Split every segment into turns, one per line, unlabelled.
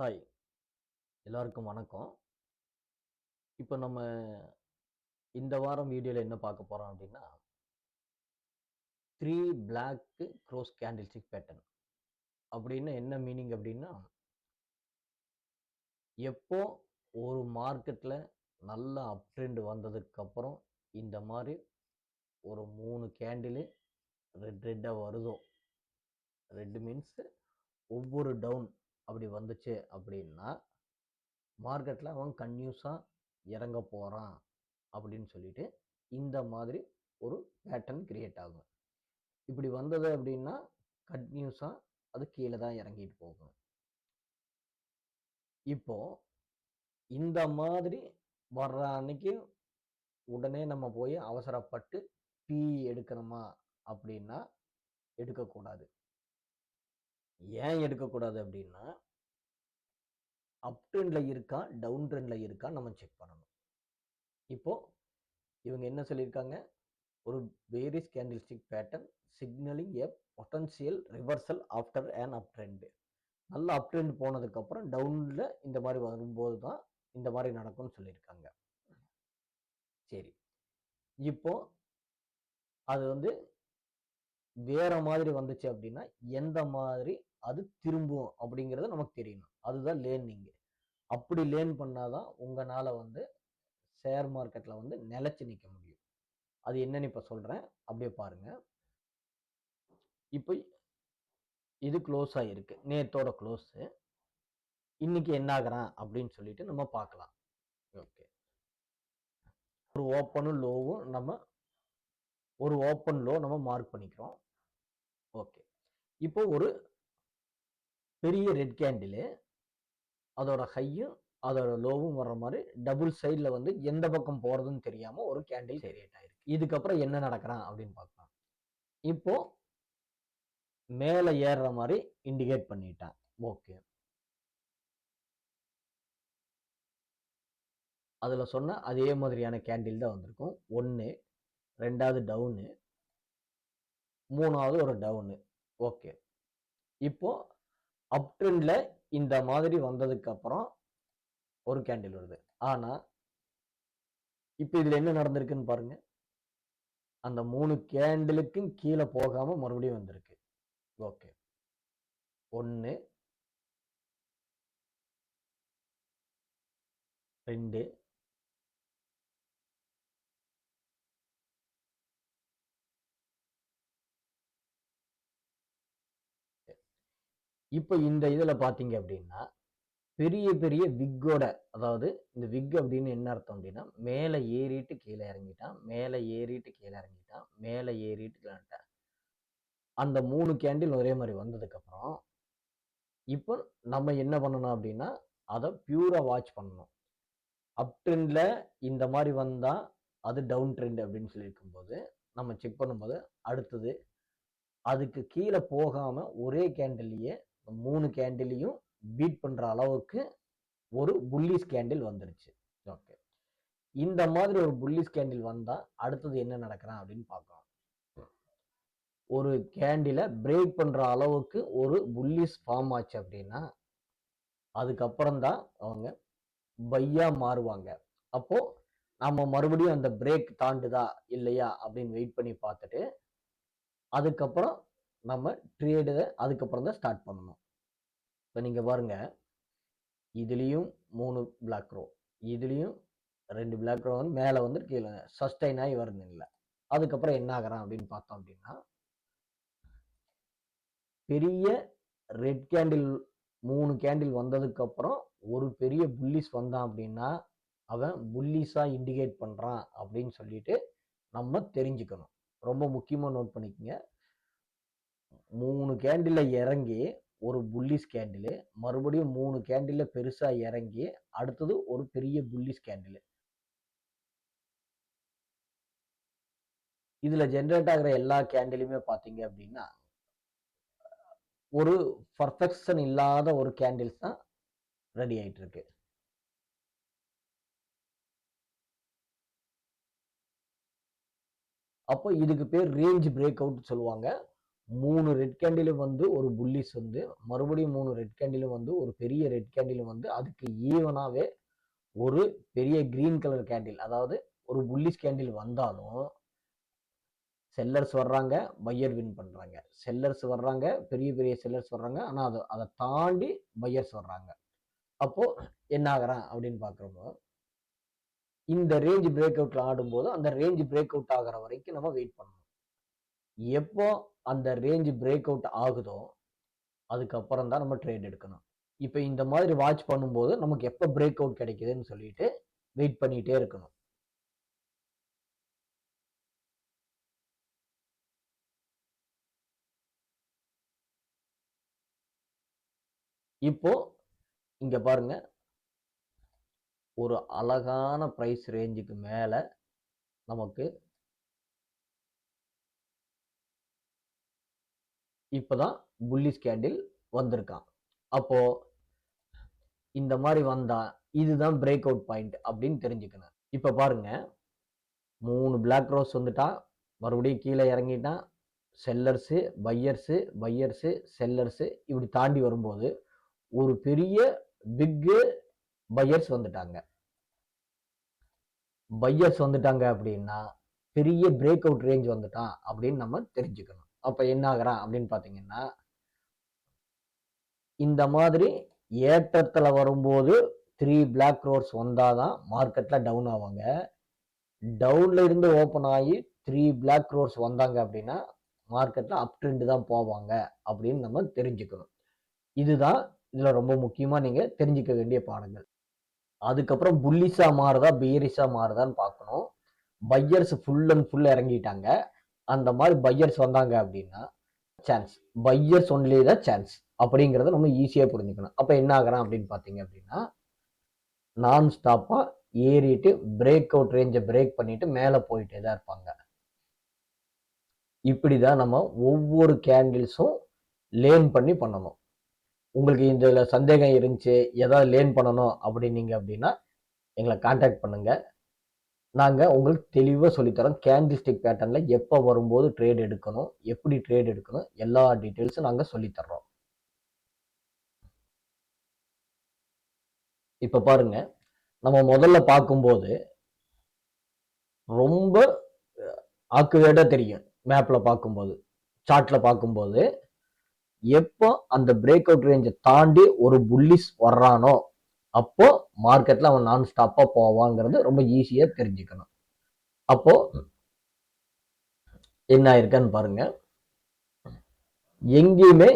Hi. எல்லாருக்கும் வணக்கம். இப்போ நம்ம இந்த வாரம் வீடியோவில் என்ன பார்க்க போகிறோம் அப்படின்னா three black crows candlestick pattern அப்படின்னு என்ன மீனிங் அப்படின்னா எப்போ ஒரு மார்க்கெட்டில் நல்ல அப் ட்ரெண்ட் வந்ததுக்கப்புறம் இந்த மாதிரி ஒரு மூணு கேண்டிலு ரெட் ரெட்டாக வருதோ. ரெட் மீன்ஸ் ஒவ்வொரு டவுன் அப்படி வந்துச்சு அப்படின்னா மார்க்கெட்டில் அவன் கன்யூஸாக இறங்க போகிறான் அப்படின்னு சொல்லிட்டு இந்த மாதிரி ஒரு பேட்டர்ன் கிரியேட் ஆகும். இப்படி வந்தது அப்படின்னா கன்யூஸாக அது கீழே தான் இறங்கிட்டு போகும். இப்போ இந்த மாதிரி வர்ற அன்னைக்கு உடனே நம்ம போய் அவசரப்பட்டு பி எடுக்கணுமா அப்படின்னா எடுக்கக்கூடாது. ஏன் எடுக்கக்கூடாது அப்படின்னா அப் ட்ரெண்டில் இருக்கா டவுன் ட்ரெண்டில் இருக்கா நம்ம செக் பண்ணணும். இப்போது இவங்க என்ன சொல்லியிருக்காங்க? ஒரு bearish candlestick pattern signalling a potential reversal after an up trend நல்ல அப் ட்ரெண்ட் போனதுக்கப்புறம் டவுனில் இந்த மாதிரி வரும்போது தான் இந்த மாதிரி நடக்கும்னு சொல்லியிருக்காங்க. சரி. இப்போ அது வந்து வேற மாதிரி வந்துச்சு அப்படின்னா எந்த மாதிரி அது திரும்பும் அப்படிங்கிறது நமக்கு தெரியணும். அதுதான் லேர்னிங் அப்படி லேர்ன் பண்ணாதான் உங்களால் வந்து ஷேர் மார்க்கெட்டில் வந்து நிலச்சி நிற்க முடியும். அது என்னன்னு இப்போ சொல்கிறேன் அப்படியே பாருங்கள் இப்போ இது க்ளோஸ் ஆகிருக்கு நேத்தோட க்ளோஸு இன்னைக்கு என்னாகிறான் அப்படின்னு சொல்லிட்டு நம்ம பார்க்கலாம். ஓகே. ஒரு ஓப்பனும் லோவும் நம்ம ஒரு ஓப்பன் லோ நம்ம மார்க் பண்ணிக்கிறோம். ஓகே. இப்போ ஒரு பெரிய ரெட் கேண்டிலு அதோட ஹையும் அதோட லோவும் வர்ற மாதிரி டபுள் சைடில் வந்து எந்த பக்கம் போகிறதுன்னு தெரியாமல் ஒரு கேண்டில் கிரியேட் ஆயிருக்கு. இதுக்கப்புறம் என்ன நடக்கிறான் அப்படின்னு பார்க்கலாம் இப்போ மேலே ஏறுற மாதிரி இண்டிகேட் பண்ணிட்டான் ஓகே. அதில் சொன்ன அதே மாதிரியான கேண்டில் தான் வந்திருக்கும். ஒன்று ரெண்டாவது டவுனு மூணாவது ஒரு டவுனு. ஓகே. இப்போது அப் ட்ரெண்டில் இந்த மாதிரி வந்ததுக்கு அப்புறம் ஒரு கேண்டில் வருது. ஆனா இப்போ இதுல என்ன நடந்திருக்குன்னு பாருங்க. அந்த மூணு கேண்டிலுக்கும் கீழே போகாம மறுபடியும் வந்திருக்கு. ஓகே. ஒன்று ரெண்டு இப்போ இந்த இதில் பார்த்தீங்க அப்படின்னா பெரிய பெரிய விக்கோட அதாவது இந்த விக் அப்படின்னு என்ன அர்த்தம் அப்படின்னா மேலே ஏறிட்டு கீழே இறங்கிட்டான் மேலே ஏறிட்டு கீழே இறங்கிட்டான் மேலே ஏறிட்டு கீழே அந்த மூணு கேண்டில் ஒரே மாதிரி வந்ததுக்கப்புறம் இப்போ நம்ம என்ன பண்ணணும் அப்படின்னா அதை பியூராக வாட்ச் பண்ணணும். அப் ட்ரெண்டில் இந்த மாதிரி வந்தால் அது டவுன் ட்ரெண்ட் அப்படின்னு சொல்லியிருக்கும் போது நம்ம செக் பண்ணும்போது அடுத்தது அதுக்கு கீழே போகாமல் ஒரே கேண்டில்லையே மூணு கேண்டிலையும் பீட் பண்ற அளவுக்கு ஒரு புல்லிஸ் கேண்டில் வந்துருச்சு. ஓகே இந்த மாதிரி ஒரு புல்லிஸ் கேண்டில் வந்தால் அடுத்தது என்ன நடக்கிறான் அப்படின்னு பார்க்கலாம். ஒரு கேண்டில பிரேக் பண்ற அளவுக்கு ஒரு புல்லிஸ் ஃபார்ம் ஆச்சு அப்படின்னா அதுக்கப்புறம் தான் அவங்க பையாக மாறுவாங்க. அப்போ நம்ம மறுபடியும் அந்த பிரேக் தாண்டுதா இல்லையா அப்படின்னு வெயிட் பண்ணி பார்த்துட்டு அதுக்கப்புறம் நம்ம ட்ரேடு அதுக்கப்புறம் தான் ஸ்டார்ட் பண்ணணும். இப்போ நீங்கள் பாருங்க. இதுலேயும் மூணு பிளாக் ரோ இதுலேயும் ரெண்டு பிளாக் ரோ வந்து மேலே வந்து கீழே சஸ்டைன் ஆகி வருது இல்லை. அதுக்கப்புறம் என்ன ஆகிறான் அப்படின்னு பார்த்தோம் அப்படின்னா பெரிய ரெட் கேண்டில் மூணு கேண்டில் வந்ததுக்கப்புறம் ஒரு பெரிய புல்லிஸ் வந்தான் அப்படின்னா அவன் புல்லிஸாக இண்டிகேட் பண்ணுறான் அப்படின்னு சொல்லிட்டு நம்ம தெரிஞ்சுக்கணும். ரொம்ப முக்கியமாக நோட் பண்ணிக்கோங்க. மூணு கேண்டில இறங்கி ஒரு புல்லிஸ் கேண்டிலு மறுபடியும் மூணு கேண்டில பெருசா இறங்கி அடுத்தது ஒரு பெரிய புல்லிஸ் கேண்டில் இதுல ஜென்ரேட் ஆகிற எல்லா கேண்டிலுமே பாத்தீங்க அப்படின்னா ஒரு பர்ஃபெக்ஷன் இல்லாத ஒரு கேண்டில்ஸ் தான் ரெடி ஆயிட்டு இருக்கு. அப்போ இதுக்கு பேர் ரேஞ்ச் பிரேக் அவுட் சொல்லுவாங்க. மூணு ரெட் கேண்டிலும் வந்து ஒரு புல்லிஸ் வந்து மறுபடியும் மூணு ரெட் கேண்டிலும் வந்து ஒரு பெரிய ரெட் கேண்டிலும் வந்து அதுக்கு ஈவனாகவே ஒரு பெரிய கிரீன் கலர் கேண்டில் அதாவது ஒரு புல்லிஸ் கேண்டில் வந்தாலும் செல்லர்ஸ் வர்றாங்க பையர் வின் பண்ணுறாங்க செல்லர்ஸ் வர்றாங்க பெரிய பெரிய செல்லர்ஸ் வர்றாங்க ஆனால் அதை அதை தாண்டி பையர்ஸ் வர்றாங்க. அப்போது என்ன ஆகுறான் அப்படின்னு பார்க்குறப்போ இந்த ரேஞ்ச் பிரேக் அவுட்டில் ஆடும்போது அந்த ரேஞ்ச் பிரேக் அவுட் ஆகிற வரைக்கும் நம்ம வெயிட் பண்ணணும். எப்போ அந்த ரேஞ்ச் பிரேக் அவுட் ஆகுதோ அதுக்கப்புறம் தான் நம்ம ட்ரேட் எடுக்கணும். இப்போ இந்த மாதிரி வாட்ச் பண்ணும்போது நமக்கு எப்போ பிரேக் அவுட் கிடைக்குதுன்னு சொல்லிட்டு வெயிட் பண்ணிகிட்டே இருக்கணும். இப்போ இங்க பாருங்க. ஒரு அழகான பிரைஸ் ரேஞ்சுக்கு மேல நமக்கு இப்போ தான் புள்ளி கேண்டில் வந்திருக்கான் அப்போது இந்த மாதிரி வந்தா இதுதான் பிரேக் அவுட் பாயிண்ட் அப்படின்னு தெரிஞ்சுக்கணும். இப்போ பாருங்க மூணு பிளாக் ரோஸ் வந்துட்டா மறுபடியும் கீழே இறங்கிட்டான் செல்லர்ஸு பையர்ஸு பையர்ஸு செல்லர்ஸு இப்படி தாண்டி வரும்போது ஒரு பெரிய பிக்கு பையர்ஸ் வந்துட்டாங்க. பையர்ஸ் வந்துட்டாங்க அப்படின்னா பெரிய பிரேக் அவுட் ரேஞ்ச் வந்துட்டான் அப்படின்னு நம்ம தெரிஞ்சுக்கணும். அப்போ என்ன ஆகுறான் அப்படின்னு பார்த்தீங்கன்னா இந்த மாதிரி ஏற்றத்தில் வரும்போது த்ரீ பிளாக் ரோர்ஸ் வந்தாதான் மார்க்கெட்டில் டவுன் ஆவாங்க. டவுனில் இருந்து ஓப்பன் ஆகி த்ரீ பிளாக் ரோர்ஸ் வந்தாங்க அப்படின்னா மார்க்கெட்டில் அப் ட்ரெண்டு தான் போவாங்க அப்படின்னு நம்ம தெரிஞ்சுக்கணும். இதுதான் இதில் ரொம்ப முக்கியமாக நீங்கள் தெரிஞ்சுக்க வேண்டிய பாடங்கள். அதுக்கப்புறம் புல்லிஸாக மாறுதா பியரிஸாக மாறுதான்னு பார்க்கணும். பையர்ஸ் ஃபுல் அண்ட் ஃபுல் இறங்கிட்டாங்க. அந்த மாதிரி பையர்ஸ் வந்தாங்க அப்படின்னா சான்ஸ் பையர்ஸ் ஒன்லி தான் சான்ஸ் அப்படிங்கிறத நம்ம ஈஸியாக புரிஞ்சுக்கணும். அப்போ என்ன ஆகிறான் அப்படின்னு பார்த்தீங்க அப்படின்னா நான் ஸ்டாப்பாக ஏறிட்டு பிரேக் அவுட் ரேஞ்சை பிரேக் பண்ணிட்டு மேலே போயிட்டே தான் இருப்பாங்க. இப்படி தான் நம்ம ஒவ்வொரு கேண்டில்ஸும் லேர்ன் பண்ணி பண்ணணும். உங்களுக்கு இதில் சந்தேகம் இருந்துச்சு ஏதாவது லேர்ன் பண்ணணும் அப்படின்னீங்க அப்படின்னா எங்களை காண்டாக்ட் பண்ணுங்கள் நாங்கள் உங்களுக்கு தெளிவாக சொல்லித்தரோம். கேண்டில்ஸ்டிக் பேட்டர்னில் எப்போ வரும்போது ட்ரேட் எடுக்கணும் எப்படி ட்ரேட் எடுக்கணும் எல்லா டீட்டெயில்ஸும் நாங்கள் சொல்லித்தர்றோம் இப்போ பாருங்க நம்ம முதல்ல பார்க்கும்போது ரொம்ப ஆக்குவேடாக தெரியும் மேப்பில் பார்க்கும்போது சார்ட்டில் பார்க்கும்போது எப்போ அந்த பிரேக் அவுட் ரேஞ்சை தாண்டி ஒரு புல்லிஸ் வர்றானோ அப்போ மார்க்கெட்ல அவன் நான் ஸ்டாப்பா போவாங்கிறது ரொம்ப ஈஸியா தெரிஞ்சுக்கணும். அப்போ என்ன ஆயிருக்கான்னு பாருங்க. எங்கேயுமே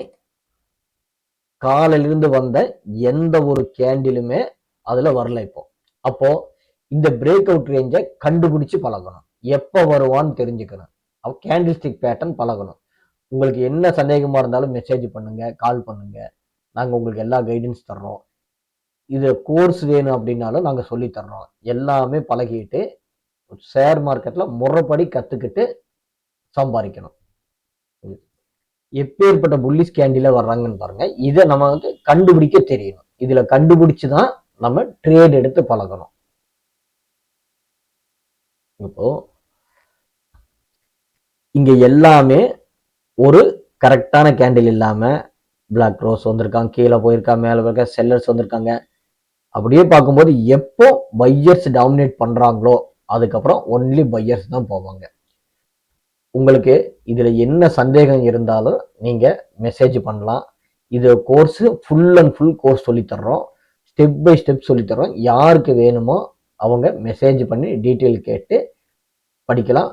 காலையிலிருந்து வந்த எந்த ஒரு கேண்டிலுமே அதுல வரல இப்போ. அப்போ இந்த பிரேக் அவுட் ரேஞ்சை கண்டுபிடிச்சு பழகணும். எப்போ வருவான்னு தெரிஞ்சுக்கணும். அப்போ கேண்டில்ஸ்டிக் பேட்டர்ன் பழகணும். உங்களுக்கு என்ன சந்தேகமா இருந்தாலும் மெசேஜ் பண்ணுங்க கால் பண்ணுங்க. நாங்கள் உங்களுக்கு எல்லா கைடன்ஸ் தர்றோம். இது கோர்ஸ் வேணும் அப்படின்னாலும் நாங்கள் சொல்லித்தர்றோம் எல்லாமே பழகிட்டு ஷேர் மார்க்கெட்டில் முறைப்படி கற்றுக்கிட்டு சம்பாதிக்கணும். எப்பேற்பட்ட புல்லிஸ் கேண்டில வர்றாங்கன்னு பாருங்கள் இதை நம்ம வந்து கண்டுபிடிக்க தெரியணும். இதில் கண்டுபிடிச்சு தான் நம்ம ட்ரேட் எடுத்து பழகணும். இப்போ இங்க எல்லாமே ஒரு கரெக்டான கேண்டில் இல்லாம பிளாக் ரோஸ் வந்திருக்காங்க கீழே போயிருக்காங்க மேலே போயிருக்கா செல்லர்ஸ் வந்திருக்காங்க. அப்படியே பார்க்கும்போது எப்போ பையர்ஸ் டாமினேட் பண்ணுறாங்களோ அதுக்கப்புறம் ஒன்லி பையர்ஸ் தான் போவாங்க. உங்களுக்கு இதில் என்ன சந்தேகம் இருந்தாலும் நீங்கள் மெசேஜ் பண்ணலாம். இது course full and full course சொல்லித்தர்றோம் step by step சொல்லித்தர்றோம் யாருக்கு வேணுமோ அவங்க மெசேஜ் பண்ணி டீட்டெயில் கேட்டு படிக்கலாம்.